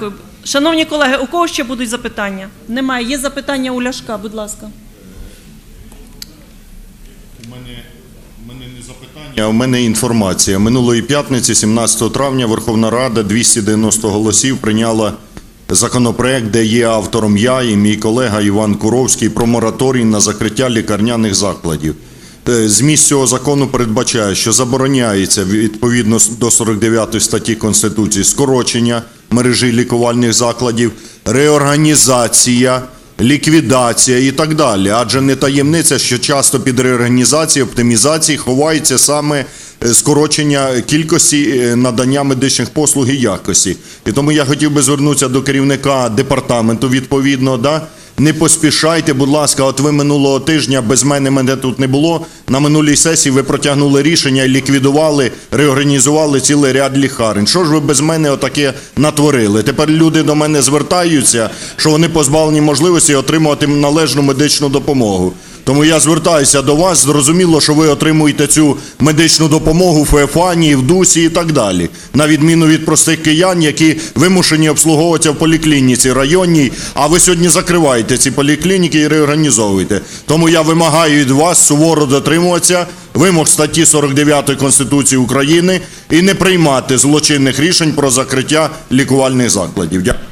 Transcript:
Дякую. Шановні колеги, у кого ще будуть запитання? Немає. Є запитання у Ляшка, будь ласка. У мене, у мене не запитання, а у мене інформація. Минулої п'ятниці, 17 травня, Верховна Рада 290 голосів прийняла законопроект, де є автором я і мій колега Іван Куровський про мораторій на закриття лікарняних закладів. Е, Зміст цього закону передбачає, що забороняється відповідно до 49 статті Конституції скорочення мережі лікувальних закладів, реорганізація, ліквідація і так далі. Адже не таємниця, що часто під реорганізацією, оптимізації ховається саме е, скорочення кількості е, надання медичних послуг і якості. І тому я хотів би звернутися до керівника департаменту відповідно, да, не поспішайте, будь ласка, от ви минулого тижня без мене мене тут не було. На минулій сесії ви протягнули рішення ліквідували, реорганізували цілий ряд лікарень. Що ж ви без мене отаке натворили? Тепер люди до мене звертаються, що вони позбавлені можливості отримувати належну медичну допомогу. Тому я звертаюся до вас. Зрозуміло, що ви отримуєте цю медичну допомогу в Феофанії, в Дусі і так далі. На відміну від простих киян, які вимушені обслуговуватися в поліклініці районній, а ви сьогодні закриваєте ці поліклініки і реорганізовуєте. Тому я вимагаю від вас суворо дотримуватися вимог статті 49 Конституції України і не приймати злочинних рішень про закриття лікувальних закладів. Дякую.